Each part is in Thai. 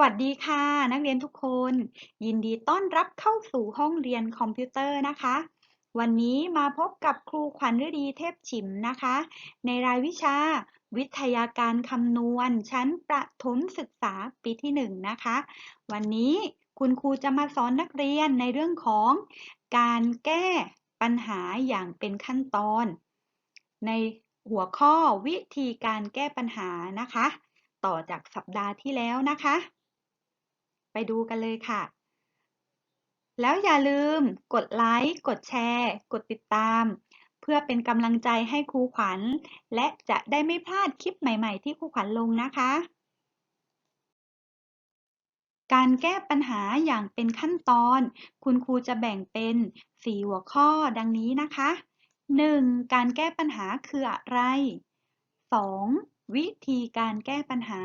วัสดีค่ะ นักเรียนทุกคน ยินดีต้อนรับเข้าสู่ห้องเรียนคอมพิวเตอร์นะคะ วันนี้มาพบกับครูขวัญฤดีเทพฉิมนะคะ ในรายวิชา วิทยาการคำนวณ ชั้นประถมศึกษาปีที่หนึ่งนะคะ วันนี้คุณครูจะมาสอนนักเรียนในเรื่องของการแก้ปัญหาอย่างเป็นขั้นตอน ในหัวข้อวิธีการแก้ปัญหานะคะ ต่อจากสัปดาห์ที่แล้วนะคะ ไปดูกันเลยค่ะ แล้วอย่าลืมกดไลค์ กดแชร์ กดติดตาม เพื่อเป็นกำลังใจให้ครูขวัญ และจะได้ไม่พลาดคลิปใหม่ ๆ ที่ครูขวัญลงนะคะ การแก้ปัญหาอย่างเป็นขั้นตอน คุณครูจะแบ่งเป็น 4 หัวข้อดังนี้นะคะ 1. การแก้ปัญหาคืออะไร 2. วิธีการแก้ปัญหา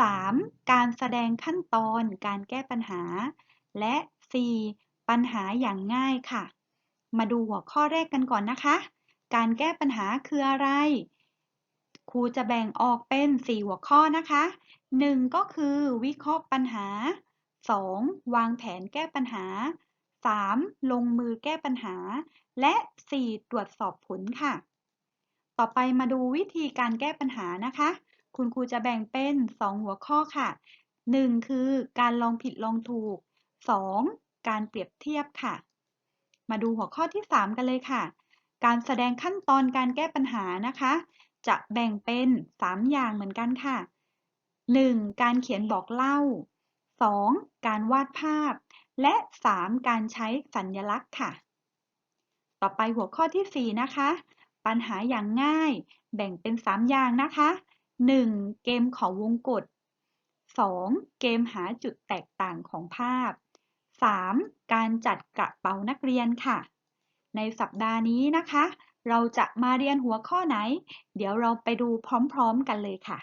3. การแสดงขั้นตอนการแก้ปัญหา และ 4. ปัญหาอย่างง่ายค่ะ มาดูหัวข้อแรกกันก่อนนะคะ การแก้ปัญหาคืออะไร ครูจะแบ่งออกเป็น 4 หัวข้อนะคะ 1. ก็คือวิเคราะห์ปัญหา 2. วางแผนแก้ปัญหา 3. ลงมือแก้ปัญหา และ 4. ตรวจสอบผลค่ะ ต่อไปมาดูวิธีการแก้ปัญหานะคะ คุณครูจะแบ่งเป็น 2 หัวข้อค่ะ 1. คือการลองผิดลองถูก 2. การเปรียบเทียบค่ะ มาดูหัวข้อที่ 3 กันเลยค่ะ การแสดงขั้นตอนการแก้ปัญหานะคะ จะแบ่งเป็น 3 อย่างเหมือนกันค่ะ 1. การเขียนบอกเล่า 2. การวาดภาพ และ 3. การใช้สัญลักษณ์ค่ะ ต่อไปหัวข้อที่ 4 นะคะ ปัญหาอย่างง่าย แบ่งเป็น 3 อย่างนะคะ 1. เกมของวงกฏ 2. เกมหาจุดแตกต่างของภาพ 3. การจัดกระเป๋านักเรียนค่ะ ในสัปดาห์นี้นะคะ เราจะมาเรียนหัวข้อไหน เดี๋ยวเราไปดูพร้อมๆกันเลยค่ะ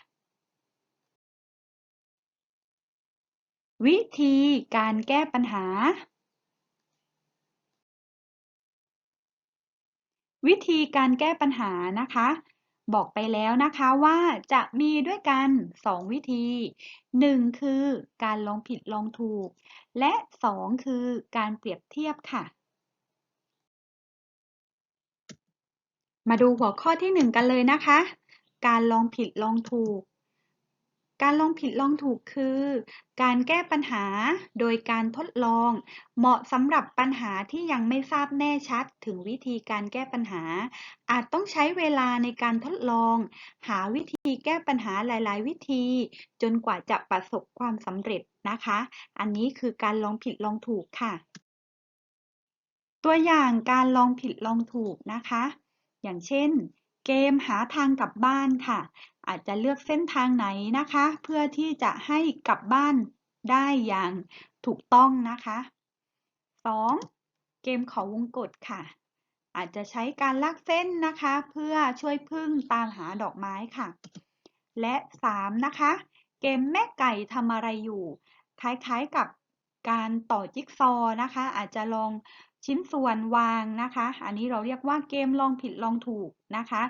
วิธีการแก้ปัญหา วิธีการแก้ปัญหานะคะ บอกไปแล้วนะคะว่าจะมีด้วยกัน 2 วิธี 1. คือการลองผิดลองถูก และ 2 คือการเปรียบเทียบค่ะ มาดูหัวข้อที่ 1 กันเลยนะคะ การลองผิดลองถูก การลองผิดลองถูกคือ การแก้ปัญหาโดยการทดลอง เหมาะสำหรับปัญหาที่ยังไม่ทราบแน่ชัดถึงวิธีการแก้ปัญหา อาจต้องใช้เวลาในการทดลอง หาวิธีแก้ปัญหาหลาย ๆ วิธี จนกว่าจะประสบความสำเร็จนะคะ อันนี้คือการลองผิดลองถูกค่ะ ตัวอย่างการลองผิดลองถูกนะคะ อย่างเช่น เกมหาทางกลับบ้านค่ะ อาจจะเลือกเส้นทางไหนนะคะ เพื่อที่จะให้กลับบ้านได้อย่างถูกต้องนะคะ 2. เกมเขาวงกตค่ะ อาจจะใช้การลากเส้นนะคะ เพื่อช่วยพึ่งตามหาดอกไม้ค่ะ และ 3. นะคะ เกมแม่ไก่ทำอะไรอยู่ คล้ายๆกับการต่อจิ๊กซอว์นะคะ อาจจะลองชิ้นส่วนวางนะคะ อันนี้เราเรียกว่าเกมลองผิดลองถูกนะคะ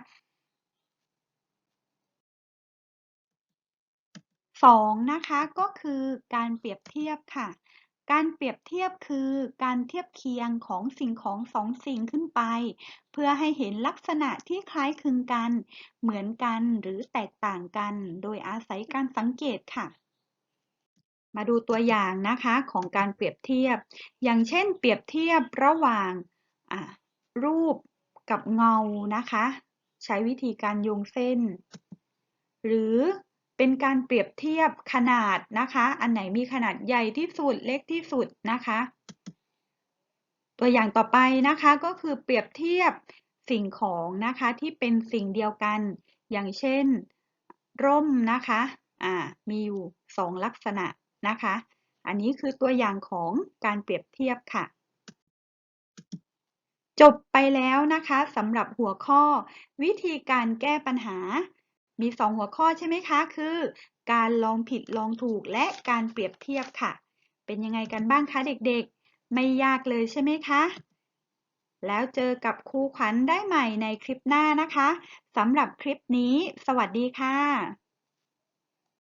2. นะคะก็คือการเปรียบเทียบค่ะ การเปรียบเทียบคือการเทียบเคียงของสิ่งของสองสิ่งขึ้นไป เพื่อให้เห็นลักษณะที่คล้ายคลึงกัน เหมือนกันหรือแตกต่างกัน โดยอาศัยการสังเกตค่ะ มาดูตัวอย่างนะคะของการเปรียบเทียบ อย่างเช่น เปรียบเทียบระหว่างรูปกับเงานะคะ ใช้วิธีการโยงเส้น หรือ เป็นการเปรียบเทียบขนาดนะคะ อันไหนมีขนาดใหญ่ที่สุดเล็กที่สุดนะคะ ตัวอย่างต่อไปนะคะก็คือเปรียบเทียบสิ่งของนะคะที่เป็นสิ่งเดียวกัน อย่างเช่น ร่มนะคะอ่ามีอยู่สองลักษณะนะคะ อันนี้คือตัวอย่างของการเปรียบเทียบค่ะ จบไปแล้วนะคะสำหรับหัวข้อ วิธีการแก้ปัญหา มี 2 หัวข้อใช่ไหมคะ คือ การลองผิดลองถูกและการเปรียบเทียบค่ะ เป็นยังไงกันบ้างคะเด็กๆ ไม่ยากเลยใช่ไหมคะ แล้วเจอกับครูขวัญได้ใหม่ในคลิปหน้านะคะสำหรับคลิปนี้ สวัสดีค่ะ